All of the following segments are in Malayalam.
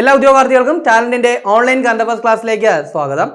എല്ലാ ഉദ്യോഗാർത്ഥികൾക്കും ടാലന്റിന്റെ ഓൺലൈൻ കാന്തപസ് ക്ലാസ്സിലേക്ക് സ്വാഗതം.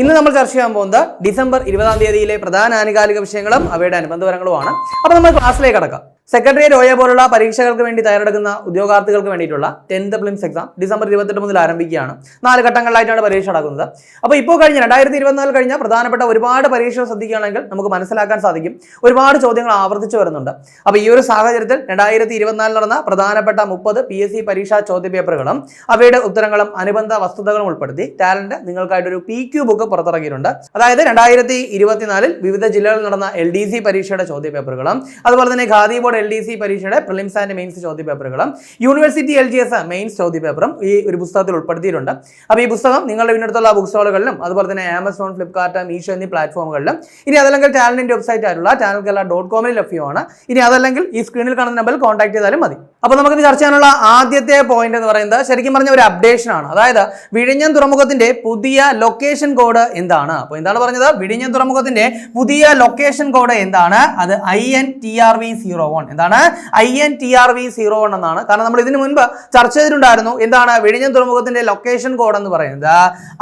ഇന്ന് നമ്മൾ ചർച്ച ചെയ്യാൻ പോകുന്നത് ഡിസംബർ ഇരുപതാം തീയതിയിലെ പ്രധാന ആനുകാലിക വിഷയങ്ങളും അവയുടെ അനുബന്ധപരങ്ങളുമാണ് അപ്പോൾ നമ്മൾ ക്ലാസ്സിലേക്ക് കടക്കാം. സെക്രട്ടറിയേറ്റ് ഒയെ പോലുള്ള പരീക്ഷകൾക്ക് വേണ്ടി തയ്യാറെടുക്കുന്ന ഉദ്യോഗാർത്ഥികൾക്ക് വേണ്ടിയിട്ടുള്ള ടെൻത്ത് പ്ലിംസ് എക്സാം ഡിസംബർ ഇരുപത്തെട്ട് മുതൽ ആരംഭിക്കുകയാണ്. നാല് ഘട്ടങ്ങളിലായിട്ടാണ് പരീക്ഷ നടക്കുന്നത്. അപ്പോൾ ഇപ്പോൾ കഴിഞ്ഞ രണ്ടായിരത്തി ഇരുപത്തിനാല് കഴിഞ്ഞ പ്രധാനപ്പെട്ട ഒരുപാട് പരീക്ഷകൾ ശ്രദ്ധിക്കുകയാണെങ്കിൽ നമുക്ക് മനസ്സിലാക്കാൻ സാധിക്കും. ഒരുപാട് ചോദ്യങ്ങൾ ആവർത്തിച്ചു വരുന്നുണ്ട്. അപ്പോൾ ഈ ഒരു സാഹചര്യത്തിൽ രണ്ടായിരത്തി ഇരുപത്തിനാലിൽ നടന്ന പ്രധാനപ്പെട്ട മുപ്പത് പി എസ് സി പരീക്ഷാ ചോദ്യപേപ്പറുകളും അവയുടെ ഉത്തരങ്ങളും അനുബന്ധ വസ്തുതകളും ഉൾപ്പെടുത്തി ടാലന്റ് നിങ്ങൾക്കായിട്ടൊരു പി ക്യു ബുക്ക് പുറത്തിറക്കിയിട്ടുണ്ട്. അതായത് രണ്ടായിരത്തി ഇരുപത്തിനാലിൽ വിവിധ ജില്ലകളിൽ നടന്ന എൽ ഡി സി പരീക്ഷയുടെ ചോദ്യപേപ്പറുകളും അതുപോലെ തന്നെ Khadi board L D C പരീക്ഷയുടെ prelims and mains ചോദ്യപേപ്പറുകളും university L G S mains ചോദ്യപേപ്പറും ഈ ഒരു പുസ്തകത്തിൽ ഉൾപ്പെടുത്തിയിട്ടുണ്ട്. അപ്പോൾ ഈ പുസ്തകം നിങ്ങളുടെ വീടിനടുത്തുള്ള ബുക്ക് സ്റ്റോളുകളിലും അതുപോലെ തന്നെ ആമസോൺ ഫ്ലിപ്കാർട്ട് മീഷോ എന്നീ പ്ലാറ്റ്ഫോമുകളിലും ഇനി അതല്ലെങ്കിൽ ടാലന്റിന്റെ വെബ്സൈറ്റ് ആയിട്ടുള്ള ചാനൽ കേരള ഡോട്ട് കോമിൽ ലഭ്യമാണ് ഇനി അതല്ലെങ്കിൽ ഈ സ്ക്രീനിൽ കാണുന്ന നമ്പറിൽ കോൺടാക്ട് ചെയ്താലും മതി. അപ്പോൾ നമുക്ക് ചർച്ച ചെയ്യാനുള്ള ആദ്യത്തെ പോയിന്റ് എന്ന് പറയുന്നത് ശരിക്കും പറഞ്ഞ ഒരു അപ്ഡേഷൻ ആണ്. അതായത് വിഴിഞ്ഞം തുറമുഖത്തിന്റെ പുതിയ ലൊക്കേഷൻ കോഡ് എന്താണ്? അപ്പോൾ എന്താണ് പറഞ്ഞത്? വിഴിഞ്ഞം തുറമുഖത്തിന്റെ പുതിയ ലൊക്കേഷൻ കോഡ് എന്താണ്? അത് I N T R V zero one എന്താണ്? I N T R V zero one എന്നാണ്. കാരണം നമ്മൾ ഇതിനു മുൻപ് ചർച്ച ചെയ്തിട്ടുണ്ടായിരുന്നു. എന്താണ്? വിഴിഞ്ഞം തുറമുഖത്തിന്റെ ലൊക്കേഷൻ കോഡ് എന്ന് പറയുന്നത്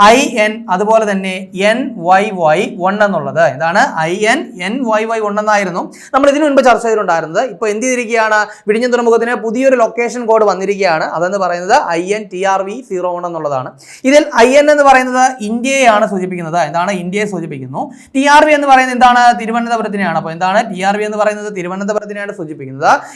ഐ എൻ അതുപോലെ തന്നെ എൻ വൈ വൈ വൺ എന്നുള്ളത്. എന്താണ്? I N N Y Y one എന്നായിരുന്നു നമ്മൾ ഇതിനു മുൻപ് ചർച്ച ചെയ്തിട്ടുണ്ടായിരുന്നത്. ഇപ്പോൾ എന്ത് ചെയ്തിരിക്കുകയാണ്? വിഴിഞ്ഞം തുറമുഖത്തിന് പുതിയൊരു ലൊക്കേഷൻ കോഡ് വന്നിരിക്കുകയാണ്. അതെന്ന് പറയുന്നത് I N T R V zero one എന്നുള്ളതാണ്. ഇതിൽ ഐ എൻ എന്ന് പറയുന്നത് ഇന്ത്യയെയാണ് സൂചിപ്പിക്കുന്നത്. എന്താണ്? ഇന്ത്യയെ സൂചിപ്പിക്കുന്നു. ടി ആർ വി എന്ന് പറയുന്നത് എന്താണ്? തിരുവനന്തപുരത്തിനെയാണ്. അപ്പോൾ എന്താണ്? ടി ആർ വി എന്ന് പറയുന്നത് തിരുവനന്തപുരത്തിനെയാണ് സൂചിപ്പിക്കുന്നത്.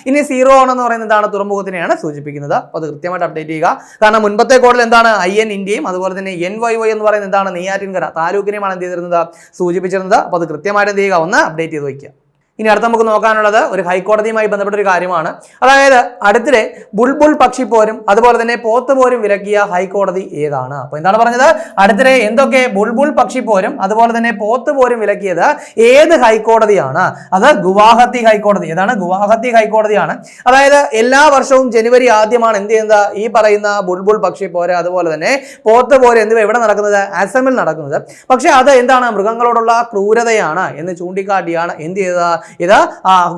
ഇനി സീറോ വൺ എന്ന് പറയുന്നത് എന്താണ് തുറമുഖത്തിനെയാണ് സൂചിപ്പിക്കുന്നത്. അപ്പോൾ അത് കൃത്യമായിട്ട് അപ്ഡേറ്റ് ചെയ്യുക. കാരണം മുൻപത്തെ കോഡിൽ എന്താണ്? ഐ എൻ ഇന്ത്യയും അതുപോലെ തന്നെ എൻ വൈ വൈ എന്ന് പറയുന്നത് എന്താണ് നെയ്യാറ്റിൻകര താലൂക്കിനെയുമാണ് എന്ത് ചെയ്തിരുന്നത്? സൂചിപ്പിച്ചിരുന്നത്. അപ്പോൾ അത് കൃത്യമായിട്ട് എന്ത് ചെയ്യുക? ഒന്ന് അപ്ഡേറ്റ് ചെയ്ത് വയ്ക്കുക. ഇനി അടുത്ത നമുക്ക് നോക്കാനുള്ളത് ഒരു ഹൈക്കോടതിയുമായി ബന്ധപ്പെട്ട ഒരു കാര്യമാണ്. അതായത് അടുത്തിടെ ബുൾബുൾ പക്ഷി പോരും അതുപോലെ തന്നെ പോത്ത് പോരും വിലക്കിയ ഹൈക്കോടതി ഏതാണ്? അപ്പോൾ എന്താണ് പറഞ്ഞത്? അടുത്തിടെ എന്തൊക്കെ ബുൾബുൾ പക്ഷി പോരും അതുപോലെ തന്നെ പോത്ത് പോരും വിലക്കിയത് ഏത് ഹൈക്കോടതിയാണ്? അത് ഗുവാഹത്തി ഹൈക്കോടതി. ഏതാണ്? ഗുവാഹത്തി ഹൈക്കോടതിയാണ്. അതായത് എല്ലാ വർഷവും ജനുവരി ആദ്യമാണ് എന്ത് ചെയ്യുന്നത്? ഈ പറയുന്ന ബുൾബുൾ പക്ഷി പോര അതുപോലെ തന്നെ പോത്ത് പോര എന്നിവ എവിടെ നടക്കുന്നത്? അസമിൽ നടക്കുന്നത്. പക്ഷെ അത് എന്താണ്? മൃഗങ്ങളോടുള്ള ക്രൂരതയാണ് എന്ന് ചൂണ്ടിക്കാട്ടിയാണ് എന്ത് ചെയ്തത്? ഇത്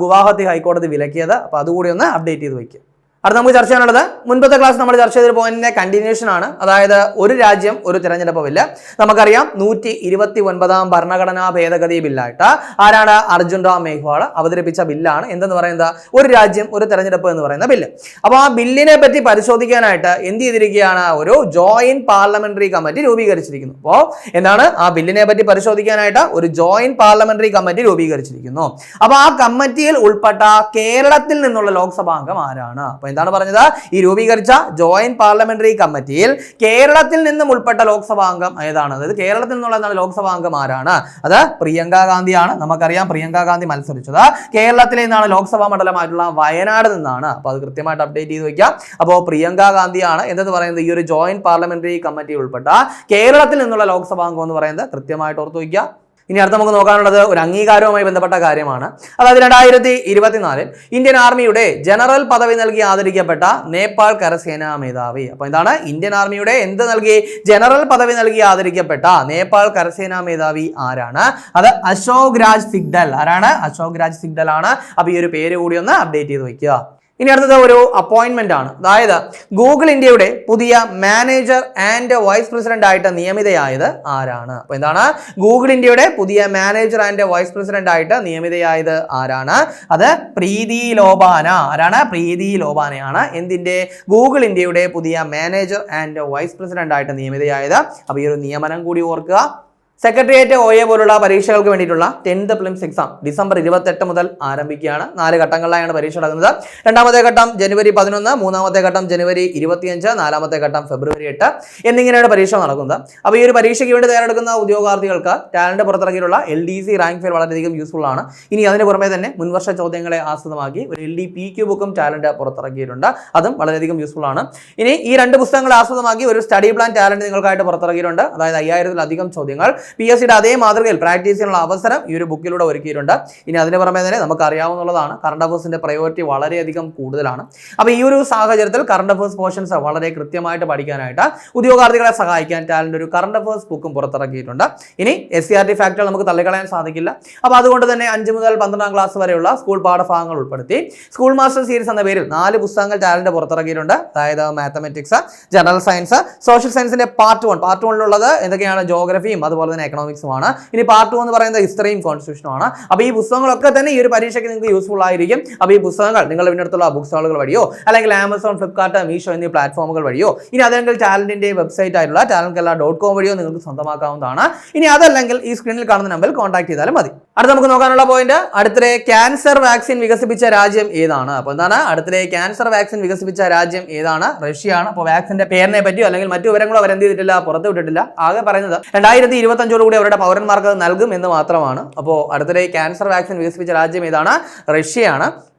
ഗുവാഹത്തി ഹൈക്കോടതി വിലക്കിയത്. അപ്പോൾ അതുകൂടി ഒന്ന് അപ്ഡേറ്റ് ചെയ്ത് വയ്ക്കുക അടുത്ത നമുക്ക് ചർച്ച ചെയ്യാനുള്ളത് മുൻപത്തെ ക്ലാസ് നമ്മൾ ചർച്ച ചെയ്ത പോയിന്റിന്റെ കണ്ടിന്യൂഷൻ ആണ്. അതായത് ഒരു രാജ്യം ഒരു തിരഞ്ഞെടുപ്പ് ബില്ല് നമുക്കറിയാം നൂറ്റി ഇരുപത്തി ഒൻപതാം ഭരണഘടനാ ഭേദഗതി ബില്ലായിട്ട് ആരാണ്? അർജുൻ റാം മേഘ്വാൾ അവതരിപ്പിച്ച ബില്ലാണ് എന്തെന്ന് പറയുന്നത്? ഒരു രാജ്യം ഒരു തെരഞ്ഞെടുപ്പ് എന്ന് പറയുന്ന ബില്ല് അപ്പോൾ ആ ബില്ലിനെ പറ്റി പരിശോധിക്കാനായിട്ട് എന്ത് ചെയ്തിരിക്കുകയാണ്? ഒരു ജോയിന്റ് പാർലമെന്ററി കമ്മിറ്റി രൂപീകരിച്ചിരിക്കുന്നു. അപ്പോൾ എന്താണ്? ആ ബില്ലിനെ പറ്റി പരിശോധിക്കാനായിട്ട് ഒരു ജോയിന്റ് പാർലമെന്ററി കമ്മിറ്റി രൂപീകരിച്ചിരിക്കുന്നു. അപ്പോൾ ആ കമ്മിറ്റിയിൽ ഉൾപ്പെട്ട കേരളത്തിൽ നിന്നുള്ള ലോക്സഭാംഗം ആരാണ്? എന്താണ് പറഞ്ഞത്? ഈ രൂപീകരിച്ച ജോയിന്റ് പാർലമെന്ററി കമ്മിറ്റിയിൽ കേരളത്തിൽ നിന്നും ഉൾപ്പെട്ട ലോക്സഭാ അംഗം ഏതാണ്? അതായത് കേരളത്തിൽ നിന്നുള്ള എന്താണ് ലോക്സഭാ അംഗം ആരാണ്? അത് പ്രിയങ്ക ഗാന്ധിയാണ്. നമുക്കറിയാം പ്രിയങ്ക ഗാന്ധി മത്സരിച്ചത് കേരളത്തിലെ നിന്നാണ് ലോക്സഭാ മണ്ഡലമായിട്ടുള്ള വയനാട് നിന്നാണ്. അപ്പോൾ അത് കൃത്യമായിട്ട് അപ്ഡേറ്റ് ചെയ്ത് വയ്ക്കാം അപ്പോൾ പ്രിയങ്ക ഗാന്ധിയാണ് എന്തെന്ന് പറയുന്നത്? ഈ ഒരു ജോയിന്റ് പാർലമെന്ററി കമ്മിറ്റി ഉൾപ്പെട്ട കേരളത്തിൽ നിന്നുള്ള ലോക്സഭാ അംഗം എന്ന് പറയുന്നത് കൃത്യമായിട്ട് ഓർത്ത് വയ്ക്കുക ഇനി അടുത്ത നമുക്ക് നോക്കാനുള്ളത് ഒരു അംഗീകാരവുമായി ബന്ധപ്പെട്ട കാര്യമാണ്. അതായത് രണ്ടായിരത്തി ഇരുപത്തിനാലിൽ ഇന്ത്യൻ ആർമിയുടെ ജനറൽ പദവി നൽകി ആദരിക്കപ്പെട്ട നേപ്പാൾ കരസേനാ മേധാവി. അപ്പോൾ എന്താണ്? ഇന്ത്യൻ ആർമിയുടെ എന്ത് നൽകി? ജനറൽ പദവി നൽകി ആദരിക്കപ്പെട്ട നേപ്പാൾ കരസേനാ മേധാവി ആരാണ്? അത് അശോക് രാജ് സിഗ്ഡൽ ആരാണ്? അശോക് രാജ് സിഗ്ഡൽ ആണ്. അപ്പോൾ ഈ ഒരു പേര് കൂടി ഒന്ന് അപ്ഡേറ്റ് ചെയ്ത് വയ്ക്കുക ഇനി അടുത്തത് ഒരു അപ്പോയിൻമെന്റ് ആണ്. അതായത് ഗൂഗിൾ ഇന്ത്യയുടെ പുതിയ മാനേജർ ആൻഡ് വൈസ് പ്രസിഡന്റ് ആയിട്ട് നിയമിതയായത് ആരാണ്? അപ്പോൾ എന്താണ്? ഗൂഗിൾ ഇന്ത്യയുടെ പുതിയ മാനേജർ ആൻഡ് വൈസ് പ്രസിഡന്റ് ആയിട്ട് നിയമിതയായത് ആരാണ്? അത് പ്രീതി ലോബാന. ആരാണ്? പ്രീതി ലോബാനയാണ് എന്തിന്റെ? ഗൂഗിൾ ഇന്ത്യയുടെ പുതിയ മാനേജർ ആൻഡ് വൈസ് പ്രസിഡന്റ് ആയിട്ട് നിയമിതയായത്. അപ്പോൾ ഈ ഒരു നിയമനം കൂടി ഓർക്കുക. സെക്രട്ടേറിയറ്റ് ഒ എ പോലുള്ള പരീക്ഷകൾക്ക് വേണ്ടിയിട്ടുള്ള ടെൻത്ത് പ്ലിംസ് എക്സാം ഡിസംബർ ഇരുപത്തെട്ട് മുതൽ ആരംഭിക്കുകയാണ്. നാല് ഘട്ടങ്ങളിലായാണ് പരീക്ഷ നടക്കുന്നത്. രണ്ടാമത്തെ ഘട്ടം ജനുവരി പതിനൊന്ന് മൂന്നാമത്തെ ഘട്ടം ജനുവരി ഇരുപത്തിയഞ്ച് നാലാമത്തെ ഘട്ടം ഫെബ്രുവരി എട്ട് എന്നിങ്ങനെയാണ് പരീക്ഷ നടക്കുന്നത്. അപ്പോൾ ഈ ഒരു പരീക്ഷയ്ക്ക് വേണ്ടി തയ്യാറെടുക്കുന്ന ഉദ്യോഗാർത്ഥികൾക്ക് talent പുറത്തിറക്കിയിട്ടുള്ള L D C rank fair വളരെയധികം യൂസ്ഫുൾ ആണ്. ഇനി അതിന് പുറമെ തന്നെ മുൻവർഷ ചോദ്യങ്ങളെ ആസ്പദമാക്കി ഒരു എൽ ഡി പി ക്യു ബുക്കും ടാലന്റ് പുറത്തിറക്കിയിട്ടുണ്ട്. അതും വളരെയധികം യൂസ്ഫുൾ ആണ്. ഇനി ഈ രണ്ട് പുസ്തകങ്ങളെ ആസ്പദമാക്കി ഒരു സ്റ്റഡി പ്ലാൻ ടാലന്റ് നിങ്ങൾക്കായിട്ട് പുറത്തിറക്കിയിട്ടുണ്ട്. അതായത് അയ്യായിരത്തിലധികം ചോദ്യങ്ങൾ. പി എസ് സിയുടെ അതേ മാതൃകയിൽ പ്രാക്ടീസ് ചെയ്യാനുള്ള അവസരം ഈ ഒരു ബുക്കിലൂടെ ഒരുക്കിയിട്ടുണ്ട്. ഇനി അതിന് പുറമെ തന്നെ നമുക്ക് അറിയാവുന്നതാണ് കറണ്ട് അഫേഴ്സിന്റെ പ്രയോറിറ്റി വളരെയധികം കൂടുതലാണ്. അപ്പോൾ ഈ ഒരു സാഹചര്യത്തിൽ കറണ്ട് അഫേഴ്സ് പോർഷൻസ് വളരെ കൃത്യമായിട്ട് പഠിക്കാനായിട്ട് ഉദ്യോഗാർത്ഥികളെ സഹായിക്കാൻ ടാലന്റ് ഒരു കറണ്ട് അഫേഴ്സ് ബുക്കും പുറത്തിറക്കിയിട്ടുണ്ട്. ഇനി എസ് സി ആർ ടി ഫാക്ടറികൾ നമുക്ക് തള്ളിക്കളയാൻ സാധിക്കില്ല. അപ്പോൾ അതുകൊണ്ട് തന്നെ അഞ്ച് മുതൽ പന്ത്രണ്ടാം ക്ലാസ് വരെയുള്ള സ്കൂൾ പാഠഭാഗങ്ങൾ ഉൾപ്പെടുത്തി സ്കൂൾ മാസ്റ്റർ സീരീസ് എന്ന പേരിൽ നാല് പുസ്തകങ്ങൾ ടാലന്റ് പുറത്തിറക്കിയിട്ടുണ്ട്. അതായത് മാത്തമെറ്റിക്സ് ജനറൽ സയൻസ് സോഷ്യൽ സയൻസിന്റെ പാർട്ട് വൺ പാർട്ട് വണ്ണിലുള്ളത് എന്തൊക്കെയാണ്? ജോഗ്രഫിയും അതുപോലെ തന്നെ എക്കണോമിക്സുമാണ് ഇനി പാർട്ട് ടു എന്ന് പറയുന്നത് ഹിസ്റ്ററിയും കോൺസ്റ്റിറ്റ്യൂഷനും ആണ്. അപ്പോൾ ഈ പുസ്തകങ്ങളൊക്കെ തന്നെ ഈ ഒരു പരീക്ഷയ്ക്ക് നിങ്ങൾക്ക് യൂസ്ഫുൾ ആയിരിക്കും. അപ്പോൾ ഈ പുസ്തകങ്ങൾ നിങ്ങളുടെ പിന്നടുത്തുള്ള ബുക്ക് സ്റ്റാളുകൾ വഴിയോ അല്ലെങ്കിൽ ആമസോൺ ഫ്ലിപ്കാർട്ട് മീഷോ എന്നീ പ്ലാറ്റ്ഫോമുകൾ വഴിയോ ഇനി അതല്ലെങ്കിൽ ടാലന്റിന്റെ വെബ്സൈറ്റ് ആയിട്ടുള്ള ടാലന്റ് കല ഡോട്ട് കോം വഴിയോ നിങ്ങൾക്ക് സ്വന്തമാക്കാവുന്നതാണ്. ഇനി അതല്ലെങ്കിൽ ഈ സ്ക്രീനിൽ കാണുന്ന നമ്പറിൽ കോൺടാക്ട് ചെയ്താലും മതി. അടുത്ത നമുക്ക് നോക്കാനുള്ള പോയിന്റ് അടുത്തിടെ ക്യാൻസർ വാക്സിൻ വികസിപ്പിച്ച രാജ്യം ഏതാണ്? അപ്പോൾ എന്താണ്? അടുത്തിടെ ക്യാൻസർ വാക്സിൻ വികസിപ്പിച്ച രാജ്യം ഏതാണ്? റഷ്യയാണ്. അപ്പോൾ വാക്സിന്റെ പേരിനെ പറ്റിയോ അല്ലെങ്കിൽ മറ്റു വിവരങ്ങളോ അവർ എന്ത് ചെയ്തിട്ടില്ല പുറത്തുവിട്ടിട്ടില്ല ആകെ പറയുന്നത് രണ്ടായിരത്തി കൂടി അവരുടെ പൗരന്മാർക്ക് നൽകും എന്ന് മാത്രമാണ്. അപ്പോൾ അടുത്തിടെ ക്യാൻസർ വാക്സിൻ വികസിപ്പിച്ച രാജ്യം ഏതാണ് റഷ്യയാണ്.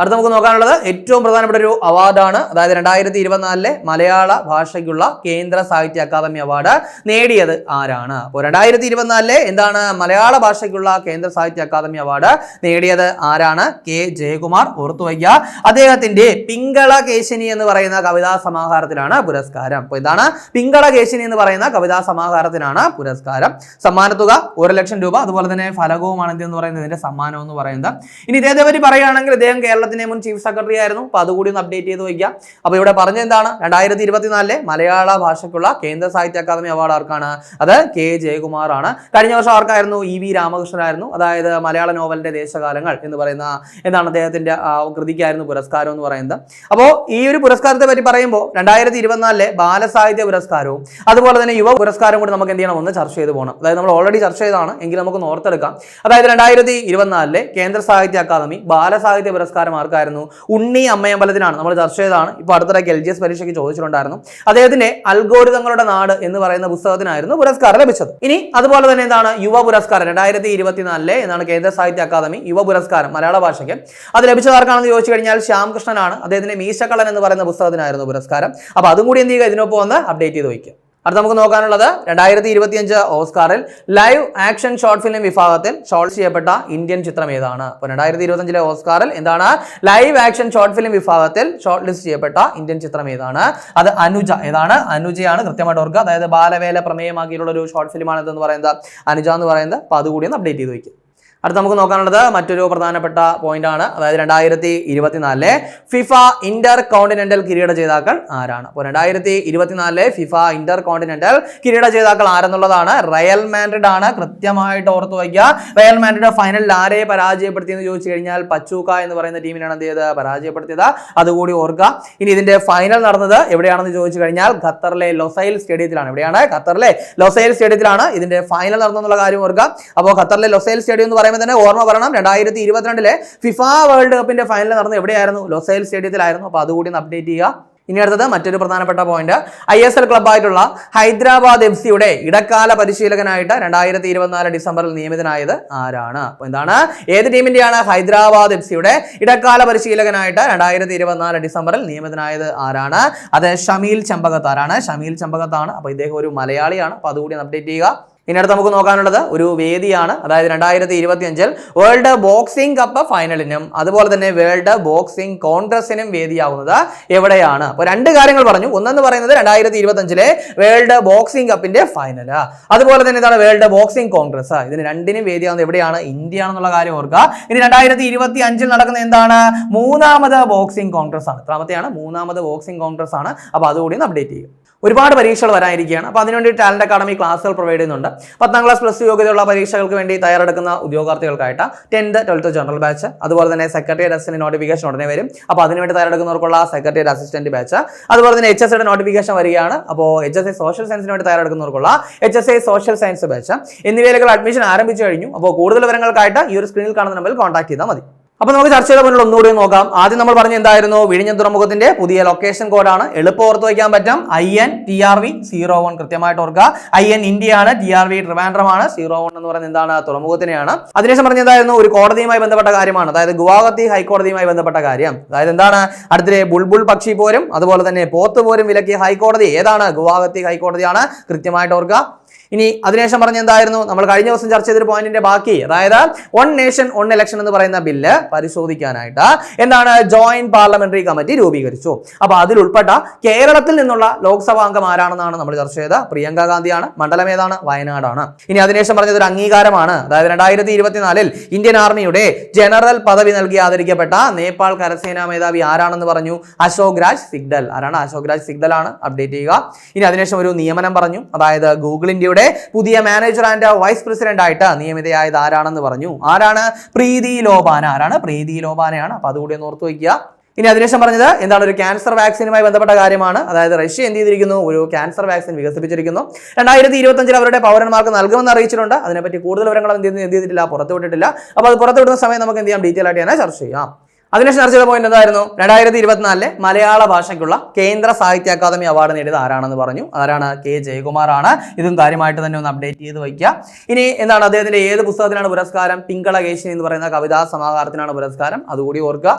അടുത്ത നമുക്ക് നോക്കാനുള്ളത് ഏറ്റവും പ്രധാനപ്പെട്ട ഒരു അവാർഡാണ്. അതായത് രണ്ടായിരത്തി ഇരുപത്തിനാലിലെ മലയാള ഭാഷയ്ക്കുള്ള കേന്ദ്ര സാഹിത്യ അക്കാദമി അവാർഡ് നേടിയത് ആരാണ്? അപ്പോൾ രണ്ടായിരത്തി ഇരുപത്തിനാലിലെ എന്താണ് മലയാള ഭാഷയ്ക്കുള്ള കേന്ദ്ര സാഹിത്യ അക്കാദമി അവാർഡ് നേടിയത് ആരാണ്? കെ ജയകുമാർ. ഓർത്തു വയ്ക്കുക. അദ്ദേഹത്തിന്റെ പിങ്കള കേശിനി എന്ന് പറയുന്ന കവിതാ സമാഹാരത്തിനാണ് പുരസ്കാരം. അപ്പോൾ ഇതാണ് പിങ്കള കേശിനി എന്ന് പറയുന്ന കവിതാ സമാഹാരത്തിനാണ് പുരസ്കാരം. സമ്മാനത്തുക ഒരു ലക്ഷം രൂപ. അതുപോലെ തന്നെ ഫലകവുമാണ് എന്ന് പറയുന്നത്? ഇതിന്റെ സമ്മാനം എന്ന് പറയുന്നത്. ഇനി ഇദ്ദേഹത്തെ പറ്റി പറയുകയാണെങ്കിൽ ഇദ്ദേഹം കേരളത്തിന്റെ മുൻ ചീഫ് സെക്രട്ടറി ആയിരുന്നു. അപ്പോൾ അതുകൂടി ഒന്ന് അപ്ഡേറ്റ് ചെയ്ത് വയ്ക്കുക അപ്പോൾ ഇവിടെ പറഞ്ഞ എന്താണ്? രണ്ടായിരത്തി ഇരുപത്തിനാലിലെ മലയാള ഭാഷയ്ക്കുള്ള കേന്ദ്ര സാഹിത്യ അക്കാദമി അവാർഡ് ആർക്കാണ്? അത് കെ. ജയകുമാർ ആണ്. കഴിഞ്ഞ വർഷം ആർക്കായിരുന്നു? ഇ. വി. രാമകൃഷ്ണനായിരുന്നു അതായത് മലയാള നോവലിന്റെ ദേശകാലങ്ങൾ എന്ന് പറയുന്ന എന്താണ് അദ്ദേഹത്തിന്റെ കൃതിക്കായിരുന്നു പുരസ്കാരം എന്ന് പറയുന്നത്. അപ്പോൾ ഈ ഒരു പുരസ്കാരത്തെ പറ്റി പറയുമ്പോൾ രണ്ടായിരത്തി ഇരുപത്തിനാലിലെ ബാലസാഹിത്യ പുരസ്കാരവും അതുപോലെ തന്നെ യുവ പുരസ്കാരം കൂടി നമുക്ക് എന്ത് ചെയ്യണം? ഒന്ന് ചർച്ച ചെയ്ത് പോകണം. അതായത് നമ്മൾ ഓൾറെഡി ചർച്ച ചെയ്തതാണ്. എങ്കിൽ നമുക്ക് ഓർത്തെടുക്കാം. അതായത് രണ്ടായിരത്തി ഇരുപത്തിനാലിലെ കേന്ദ്ര സാഹിത്യ അക്കാദമി ബാലസാഹിത്യ പുരസ്കാരം ആർക്കായിരുന്നു ഉണ്ണി അമ്മയമ്പലത്തിനാണ് നമ്മൾ ചർച്ച ചെയ്തതാണ്. ഇപ്പോൾ അടുത്തിടയ്ക്ക് എൽ ജി എസ് പരീക്ഷയ്ക്ക് ചോദിച്ചിട്ടുണ്ടായിരുന്നു. അദ്ദേഹത്തിന്റെ അൽഗോരിതങ്ങളുടെ നാട് എന്ന് പറയുന്ന പുസ്തകത്തിനായിരുന്നു പുരസ്കാരം ലഭിച്ചത്. ഇനി അതുപോലെ തന്നെ എന്താണ്? യുവ പുരസ്കാരം. രണ്ടായിരത്തി ഇരുപത്തിനാലിലെ എന്നാണ് കേന്ദ്ര സാഹിത്യ അക്കാദമി യുവ പുരസ്കാരം മലയാള ഭാഷയ്ക്ക്. അത് ലഭിച്ചതാർക്കാണെന്ന് ചോദിച്ചു കഴിഞ്ഞാൽ ശ്യാം കൃഷ്ണനാണ് അദ്ദേഹത്തിന്റെ മീശക്കള്ളൻ എന്ന് പറയുന്ന പുസ്തകത്തിനായിരുന്നു പുരസ്കാരം. അപ്പോൾ അതും കൂടി എന്ത് ചെയ്യുക? ഇതിനൊപ്പം ഒന്ന് അപ്ഡേറ്റ് ചെയ്ത് വയ്ക്കുക. അടുത്ത നമുക്ക് നോക്കാനുള്ളത് രണ്ടായിരത്തി ഇരുപത്തിയഞ്ച് ഓസ്കാറിൽ ലൈവ് ആക്ഷൻ ഷോർട്ട് ഫിലിം വിഭാഗത്തിൽ ഷോർട്ട് ചെയ്യപ്പെട്ട ഇന്ത്യൻ ചിത്രം ഏതാണ്? അപ്പോൾ രണ്ടായിരത്തി ഇരുപത്തഞ്ചിലെ ഓസ്കാറിൽ എന്താണ്? ലൈവ് ആക്ഷൻ ഷോർട്ട് ഫിലിം വിഭാഗത്തിൽ ഷോർട്ട് ലിസ്റ്റ് ചെയ്യപ്പെട്ട ഇന്ത്യൻ ചിത്രം ഏതാണ്? അത് അനുജ ഏതാണ്? അനുജയാണ് കൃത്യമായിട്ട് ഓർക്കുക. അതായത് ബാലവേല പ്രമേയമാക്കിയിട്ടുള്ള ഒരു ഷോർട്ട് ഫിലിമാണ് എന്ന് പറയുന്നത്. അനുജ എന്ന് പറയുന്നത്. അപ്പോൾ അതുകൂടി ഒന്ന് അപ്ഡേറ്റ് ചെയ്ത് വയ്ക്കുക അടുത്ത നമുക്ക് നോക്കാനുള്ളത് മറ്റൊരു പ്രധാനപ്പെട്ട പോയിന്റ് ആണ്. അതായത് രണ്ടായിരത്തി ഇരുപത്തിനാലിലെ ഫിഫ ഇന്റർ കോണ്ടിനെന്റൽ കിരീട ജേതാക്കൾ ആരാണ്? അപ്പോൾ രണ്ടായിരത്തി ഇരുപത്തിനാലിലെ ഫിഫ ഇന്റർ കോണ്ടിനെന്റൽ കിരീട ജേതാക്കൾ ആരെന്നുള്ളതാണ് റയൽ മാൻഡ്രിഡ് ആണ്. കൃത്യമായിട്ട് ഓർത്തു വയ്ക്കുക. റയൽ മാൻഡ്രിഡ് ഫൈനലിൽ ആരെ പരാജയപ്പെടുത്തിയെന്ന് ചോദിച്ചു കഴിഞ്ഞാൽ പച്ചൂക്ക എന്ന് പറയുന്ന ടീമിനാണ് എന്ത് ചെയ്തത്? പരാജയപ്പെടുത്തിയത്. അതുകൂടി ഓർക്കുക. ഇനി ഇതിന്റെ ഫൈനൽ നടന്നത് എവിടെയാണെന്ന് ചോദിച്ചു കഴിഞ്ഞാൽ ഖത്തറിലെ ലൊസൈൽ സ്റ്റേഡിയത്തിലാണ് എവിടെയാണ്? ഖത്തറിലെ ലൊസൈൽ സ്റ്റേഡിയത്തിലാണ് ഇതിന്റെ ഫൈനൽ നടന്നെന്നുള്ള കാര്യം ഓർക്കുക. അപ്പോൾ ഖത്തറിലെ ലൊസൈൽ സ്റ്റേഡിയം എന്ന് പറയുമ്പോൾ തന്നെ ഓർമ്മ പറയണം. രണ്ടായിരത്തി ഇരുപത്തിരണ്ടിലെ ഫിഫ വേൾഡ് കപ്പിന്റെ ഫൈനൽ നടന്നത് എവിടെയായിരുന്നു? ലൊസൈൽ സ്റ്റേഡിയത്തിലായിരുന്നു. അപ്പോൾ അതുകൂടി ഒന്ന് അപ്ഡേറ്റ് ചെയ്യുക. ഇനി അടുത്തത് മറ്റൊരു പ്രധാനപ്പെട്ട പോയിന്റ് ഐ എസ് എൽ ക്ലബ്ബായിട്ടുള്ള ഹൈദരാബാദ് എഫ് സിയുടെ ഇടക്കാല പരിശീലകനായിട്ട് രണ്ടായിരത്തി ഇരുപത്തിനാല് ഡിസംബറിൽ നിയമിതനായത് ആരാണ്? അപ്പോൾ എന്താണ്? ഏത് ടീമിന്റെയാണ് ഹൈദരാബാദ് എഫ് സിയുടെ ഇടക്കാല പരിശീലകനായിട്ട് രണ്ടായിരത്തി ഇരുപത്തിനാല് ഡിസംബറിൽ നിയമിതനായത് ആരാണ്? അത് ഷമീൽ ചമ്പകത്താരാണ് ഷമീൽ ചമ്പകത്താണ്. അപ്പോൾ ഇദ്ദേഹം ഒരു മലയാളിയാണ്. അപ്പോൾ അതുകൂടി അപ്ഡേറ്റ് ചെയ്യുക. ഇനി അടുത്ത് നമുക്ക് നോക്കാനുള്ളത് ഒരു വേദിയാണ്. അതായത് രണ്ടായിരത്തി ഇരുപത്തി അഞ്ചിൽ വേൾഡ് ബോക്സിംഗ് കപ്പ് ഫൈനലിനും അതുപോലെ തന്നെ വേൾഡ് ബോക്സിംഗ് കോൺഗ്രസിനും വേദിയാവുന്നത് എവിടെയാണ്? അപ്പോൾ രണ്ട് കാര്യങ്ങൾ പറഞ്ഞു. ഒന്നെന്ന് പറയുന്നത് രണ്ടായിരത്തി ഇരുപത്തി അഞ്ചിലെ വേൾഡ് ബോക്സിംഗ് കപ്പിന്റെ ഫൈനൽ അതുപോലെ തന്നെ ഇതാണ് വേൾഡ് ബോക്സിംഗ് കോൺഗ്രസ് ഇതിന് രണ്ടിനും വേദിയാവുന്നത് എവിടെയാണ്? ഇന്ത്യ ആണെന്നുള്ള കാര്യം ഓർക്കുക. ഇനി രണ്ടായിരത്തി ഇരുപത്തി അഞ്ചിൽ നടക്കുന്ന എന്താണ്? മൂന്നാമത് ബോക്സിംഗ് കോൺഗ്രസ് ആണ്. എത്രാമത്തെയാണ്? മൂന്നാമത് ബോക്സിംഗ് കോൺഗ്രസ് ആണ്. അപ്പോൾ അതുകൂടി ഒന്ന് അപ്ഡേറ്റ് ചെയ്യും. ഒരുപാട് പരീക്ഷകൾ വരാനിരിക്കുകയാണ്. അപ്പോൾ അതിനുവേണ്ടി ടാലന്റ് അക്കാഡമി ക്ലാസ്സുകൾ പ്രൊവൈഡ് ചെയ്യുന്നുണ്ട്. പത്താം ക്ലാസ് പ്ലസ് ടു യോഗ്യതയുള്ള പരീക്ഷകൾക്ക് വേണ്ടി തയ്യാറെടുക്കുന്ന ഉദ്യോഗാർത്ഥികൾക്കായിട്ട് ടെൻത്ത് ട്വൽത്ത് ജനറൽ ബാച്ച് അതുപോലെ തന്നെ സെക്രട്ടറി അസിസ്റ്റന്റ് നോട്ടിഫിക്കേഷൻ ഉടനെ വരും. അപ്പോൾ അതിനുവേണ്ടി തയ്യാറെടുക്കുന്നവർക്കുള്ള സെക്രട്ടറി അസിസ്റ്റന്റ് ബാച്ച് അതുപോലെ തന്നെ എച്ച് എസ് ഐയുടെ നോട്ടിഫിക്കേഷൻ വരികയാണ്. അപ്പോൾ എച്ച് എസ് ഐ സോഷ്യൽ സയൻസിന് വേണ്ടി തയ്യാറെടുക്കുന്നവർക്കുള്ള H S I social science batch എന്നിവയിലേക്ക് അഡ്മിഷൻ ആരംഭിച്ചു കഴിഞ്ഞു. അപ്പോൾ കൂടുതൽ വിവരങ്ങൾക്കായിട്ട് ഈ ഒരു സ്ക്രീനിൽ കാണുന്ന നമ്പറിൽ കോൺടാക്ട് ചെയ്താൽ മതി. അപ്പൊ നമുക്ക് ചർച്ച ചെയ്ത മുന്നിൽ ഒന്നുകൂടി നോക്കാം. ആദ്യം നമ്മൾ പറഞ്ഞ എന്തായിരുന്നു? വിഴിഞ്ഞ തുറമുഖത്തിന്റെ പുതിയ ലൊക്കേഷൻ കോഡാണ് എളുപ്പം ഓർത്ത് വയ്ക്കാൻ പറ്റും. I N T R V zero one കൃത്യമായിട്ട് ഓർക്കുക. ഐ എൻ ഇന്ത്യ ആണ് ടി ആർ വി ട്രിവാൻഡ്രമാണ്. സീറോ വൺ എന്ന് പറയുന്നത് എന്താണ്? തുറമുഖത്തിനെയാണ്. അതിനുശേഷം പറഞ്ഞ എന്തായിരുന്നു? ഒരു കോടതിയുമായി ബന്ധപ്പെട്ട കാര്യമാണ്. അതായത് ഗുവാഹത്തി ഹൈക്കോടതിയുമായി ബന്ധപ്പെട്ട കാര്യം. അതായത് എന്താണ്? അടുത്തിടെ ബുൾബുൾ പക്ഷി പോരും അതുപോലെ തന്നെ പോത്ത് പോരും വിലക്കിയ ഹൈക്കോടതി. ഏതാണ്? ഗുവാഹത്തി ഹൈക്കോടതിയാണ്. കൃത്യമായിട്ട് ഓർക്കുക. ഇനി അതിനുശേഷം പറഞ്ഞ എന്തായിരുന്നു? നമ്മൾ കഴിഞ്ഞ ദിവസം ചർച്ച ചെയ്തൊരു പോയിന്റിന്റെ ബാക്കി. അതായത് വൺ നേഷൻ വൺ ഇലക്ഷൻ എന്ന് പറയുന്ന ബില്ല് പരിശോധിക്കാനായിട്ട് എന്താണ് ജോയിന്റ് പാർലമെന്ററി കമ്മിറ്റി രൂപീകരിച്ചു. അപ്പൊ അതിൽ ഉൾപ്പെട്ട കേരളത്തിൽ നിന്നുള്ള ലോക്സഭാ അംഗം ആരാണെന്നാണ് നമ്മൾ ചർച്ച ചെയ്ത? പ്രിയങ്ക ഗാന്ധിയാണ്. മണ്ഡലം ഏതാണ്? വയനാടാണ്. ഇനി അതിനുശേഷം പറഞ്ഞത് ഒരു അംഗീകാരമാണ്. അതായത് രണ്ടായിരത്തി ഇരുപത്തിനാലിൽ ഇന്ത്യൻ ആർമിയുടെ ജനറൽ പദവി നൽകി ആദരിക്കപ്പെട്ട നേപ്പാൾ കരസേനാ മേധാവി ആരാണെന്ന് പറഞ്ഞു? അശോക് രാജ് സിഗ്ഡൽ ആരാണ് അശോക് രാജ് സിഗ്ഡൽ ആണ് അപ്ഡേറ്റ് ചെയ്യുക. ഇനി അതിനുശേഷം ഒരു നിയമനം പറഞ്ഞു. അതായത് ഗൂഗിൾ ഇന്ത്യയുടെ പുതിയ മാനേജർ ആൻഡ് വൈസ് പ്രസിഡന്റ് ആയിട്ട് നിയമിതയായത് ആരാണെന്ന് പറഞ്ഞു. ആരാണ്? പ്രീതി ലോബാന. ആരാണ്? പ്രീതി ലോബാനയാണ്. അപ്പൊ അതുകൂടി ഒന്ന് ഓർത്ത് വയ്ക്കുക. ഇനി അതിനുശേഷം പറഞ്ഞത് എന്താണ്? ഒരു ക്യാൻസർ വാക്സിനുമായി ബന്ധപ്പെട്ട കാര്യമാണ്. അതായത് റഷ്യ എന്ത് ചെയ്തിരിക്കുന്നു? ഒരു ക്യാൻസർ വാക്സിൻ വികസിപ്പിച്ചിരിക്കുന്നു. രണ്ടായിരത്തി ഇരുപത്തഞ്ചിൽ അവരുടെ പൗരന്മാർക്ക് നൽകുമെന്ന് അറിയിച്ചിട്ടുണ്ട്. അതിനെപ്പറ്റി കൂടുതൽ വിവരങ്ങൾ എന്ത് ചെയ്തിട്ടില്ല? പുറത്തുവിട്ടിട്ടില്ല. അപ്പോൾ അത് പുറത്തുവിടുന്ന സമയം നമുക്ക് എന്ത് ചെയ്യാം? ഡീറ്റെയിൽ ആയിട്ട് ഞാൻ ചർച്ച ചെയ്യാം. അതിനുശേഷം ചർച്ച ചെയ്ത പോയിന്റ് എന്തായിരുന്നു? രണ്ടായിരത്തി ഇരുപത്തിനാലിലെ മലയാള ഭാഷയ്ക്കുള്ള കേന്ദ്ര സാഹിത്യ അക്കാദമി അവാർഡ് നേടിയത് ആരാണെന്ന് പറഞ്ഞു. ആരാണ് കെ. ജയകുമാർ ആണ് ഇതും കാര്യമായിട്ട് തന്നെ ഒന്ന് അപ്ഡേറ്റ് ചെയ്ത് വയ്ക്കുക. ഇനി എന്താണ് അദ്ദേഹത്തിന്റെ ഏത് പുസ്തകത്തിനാണ് പുരസ്കാരം? പിങ്കളകേശൻ എന്ന് പറയുന്ന കവിതാ സമാഹാരത്തിനാണ് പുരസ്കാരം. അതുകൂടി ഓർക്കുക.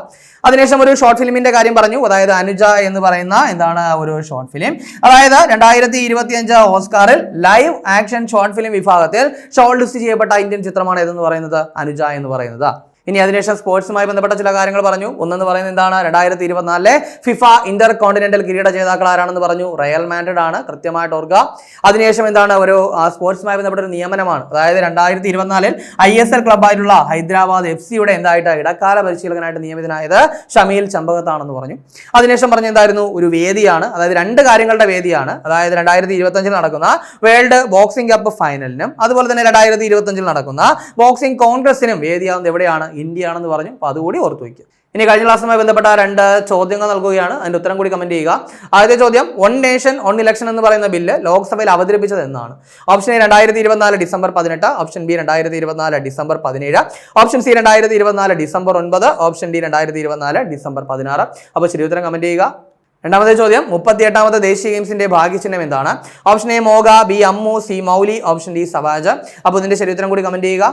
അതിനുശേഷം ഒരു ഷോർട്ട് ഫിലിമിന്റെ കാര്യം പറഞ്ഞു. അതായത് അനുജ എന്ന് പറയുന്ന എന്താണ് ഒരു ഷോർട്ട് ഫിലിം അതായത് രണ്ടായിരത്തി ഇരുപത്തി അഞ്ച് ഓസ്കാറിൽ ലൈവ് ആക്ഷൻ ഷോർട്ട് ഫിലിം വിഭാഗത്തിൽ ഷോർട്ട് ലിസ്റ്റ് ചെയ്യപ്പെട്ട ഇന്ത്യൻ ചിത്രമാണ് ഏതെന്ന് പറയുന്നത്? അനുജ എന്ന് പറയുന്നത്. ഇനി അതിനുശേഷം സ്പോർട്സുമായി ബന്ധപ്പെട്ട ചില കാര്യങ്ങൾ പറഞ്ഞു. ഒന്നെന്ന് പറയുന്നത് എന്താണ്? രണ്ടായിരത്തി ഇരുപത്തിനാലിലെ ഫിഫ ഇന്റർ കോണ്ടിനെന്റൽ കിരീട ജേതാക്കൾ ആരാണെന്ന് പറഞ്ഞു. റയൽ മാൻഡ്രിഡ് ആണ് കൃത്യമായിട്ട് ഓർക്കുക. അതിനുശേഷം എന്താണ്? ഒരു സ്പോർട്സുമായി ബന്ധപ്പെട്ട ഒരു നിയമനമാണ്. അതായത് രണ്ടായിരത്തി ഇരുപത്തിനാലിൽ ഐ എസ് എൽ ക്ലബായിട്ടുള്ള ഹൈദരാബാദ് എഫ് സിയുടെ എന്തായിട്ട് ഇടക്കാല പരിശീലകനായിട്ട് നിയമിതനായത് ഷമീൽ ചമ്പകത്താണെന്ന് പറഞ്ഞു. അതിനുശേഷം പറഞ്ഞ എന്തായിരുന്നു? ഒരു വേദിയാണ്. അതായത് രണ്ട് കാര്യങ്ങളുടെ വേദിയാണ്. അതായത് രണ്ടായിരത്തി ഇരുപത്തഞ്ചിൽ നടക്കുന്ന വേൾഡ് ബോക്സിംഗ് കപ്പ് ഫൈനലിനും അതുപോലെ തന്നെ രണ്ടായിരത്തി ഇരുപത്തഞ്ചിൽ നടക്കുന്ന ബോക്സിംഗ് കോൺഗ്രസിനും വേദിയാവുന്നത് എവിടെയാണ്? ഇന്ത്യ ആണെന്ന് പറഞ്ഞു അപ്പോൾ അതുകൂടി ഓർത്ത് വയ്ക്കുക. ഇനി കഴിഞ്ഞ ക്ലാസ്സുമായി ബന്ധപ്പെട്ട രണ്ട് ചോദ്യങ്ങൾ നൽകുകയാണ്. അതിന്റെ ഉത്തരം കൂടി കമന്റ് ചെയ്യുക. ആദ്യത്തെ ചോദ്യം വൺ നേഷൻ വൺ ഇലക്ഷൻ എന്ന് പറയുന്ന ബില്ല് ലോക്സഭയിൽ അവതരിപ്പിച്ചത് എന്നാണ്. ഓപ്ഷൻ എ രണ്ടായിരത്തി ഇരുപത്തിനാല് ഡിസംബർ പതിനെട്ട്. ഓപ്ഷൻ ബി രണ്ടായിരത്തി ഇരുപത്തിനാല് ഡിസംബർ പതിനേഴ്. ഓപ്ഷൻ സി രണ്ടായിരത്തി ഇരുപത്തിനാല് ഡിസംബർ ഒൻപത്. ഓപ്ഷൻ ഡി രണ്ടായിരത്തി ഇരുപത്തിനാല് ഡിസംബർ പതിനാറ്. അപ്പോൾ ശരി ഉത്തരം കമന്റ് ചെയ്യുക. രണ്ടാമത്തെ ചോദ്യം മുപ്പത്തി എട്ടാമത്തെ ദേശീയ ഗെയിംസിന്റെ ഭാഗ്യചിഹ്നം എന്താണ്? Option A Moga B Ammu C Mouli. Option D Savaja. അപ്പോൾ ഇതിന്റെ ഉത്തരം കൂടി കമന്റ് ചെയ്യുക.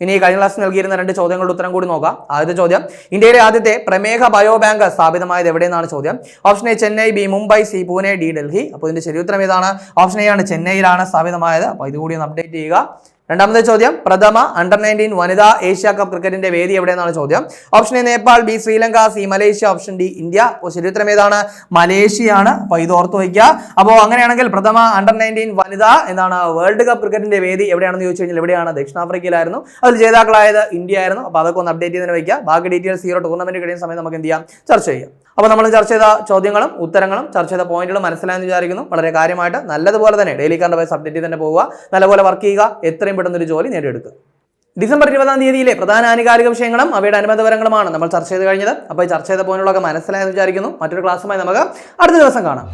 ഇനി ഈ കഴിഞ്ഞ ക്ലാസ് നൽകിയിരുന്ന രണ്ട് ചോദ്യങ്ങളുടെ ഉത്തരം കൂടി നോക്കാം. ആദ്യത്തെ ചോദ്യം ഇന്ത്യയിലെ ആദ്യത്തെ പ്രമേഹ ബയോ ബാങ്ക് സ്ഥാപിതമായത് എവിടെയെന്നാണ് ചോദ്യം. Option A Chennai B Mumbai C Pune D Delhi. അപ്പോൾ ഇതിന്റെ ഉത്തരം ഏതാണ്? ഓപ്ഷൻ എ ആണ് ചെന്നൈയിലാണ് സ്ഥാപിതമായത്. അപ്പോൾ ഇതുകൂടി ഒന്ന് അപ്ഡേറ്റ് ചെയ്യുക. രണ്ടാമത്തെ ചോദ്യം പ്രഥമ അണ്ടർ നയന്റീൻ വനിതാ ഏഷ്യ കപ്പ് ക്രിക്കറ്റിന്റെ വേദി എവിടെയെന്നാണ് ചോദ്യം. Option A Nepal B Sri Lanka C Malaysia option D India. അപ്പോൾ ശരിയുത്തരം ഏതാണ്? മലേഷ്യയാണ്. അപ്പോൾ ഇത് ഓർത്ത് വയ്ക്കുക. അപ്പോൾ അങ്ങനെയാണെങ്കിൽ പ്രഥമ അണ്ടർ നയന്റീൻ വനിതാ എന്താണ്? വേൾഡ് കപ്പ് ക്രിക്കറ്റിന്റെ വേദി എവിടെയാണെന്ന് ചോദിച്ചു കഴിഞ്ഞാൽ എവിടെയാണ് ദക്ഷിണാഫ്രിക്കയിലായിരുന്നു. അതിൽ ജേതാക്കളായത് ഇന്ത്യ ആയിരുന്നു അപ്പോൾ അതൊക്കെ ഒന്ന് അപ്ഡേറ്റ് ചെയ്തതിന് വയ്ക്കുക. ബാക്കി ഡീറ്റെയിൽസ് ഒരു ടൂർണമെന്റ് കഴിയുന്ന സമയം നമുക്ക് എന്ത് ചെയ്യാം? ചർച്ച ചെയ്യാം. അപ്പോൾ നമ്മൾ ചർച്ച ചെയ്ത ചോദ്യങ്ങളും ഉത്തരങ്ങളും ചർച്ച ചെയ്ത പോയിന്റുകളും മനസ്സിലായെന്ന് വിചാരിക്കുന്നു. വളരെ കാര്യമായിട്ട് നല്ലതുപോലെ തന്നെ ഡെയിലി കറണ്ട് വൈസ് അപ്ഡേറ്റ് തന്നെ പോവുക. നല്ലപോലെ വർക്ക് ചെയ്യുക എത്രയും പെട്ടെന്ന് ഒരു ജോലി നേടിയെടുക്കുക. ഡിസംബർ ഇരുപതാം തീയതിയിലെ പ്രധാന ആനുകാലിക വിഷയങ്ങളും അവയുടെ അനുബന്ധ വിവരങ്ങളുമാണ് നമ്മൾ ചർച്ച ചെയ്ത് കഴിഞ്ഞത്. അപ്പോൾ ചർച്ച ചെയ്ത പോയിന്റുകളൊക്കെ മനസ്സിലായെന്ന് വിചാരിക്കുന്നു. മറ്റൊരു ക്ലാസ്സുമായി നമുക്ക് അടുത്ത ദിവസം കാണാം.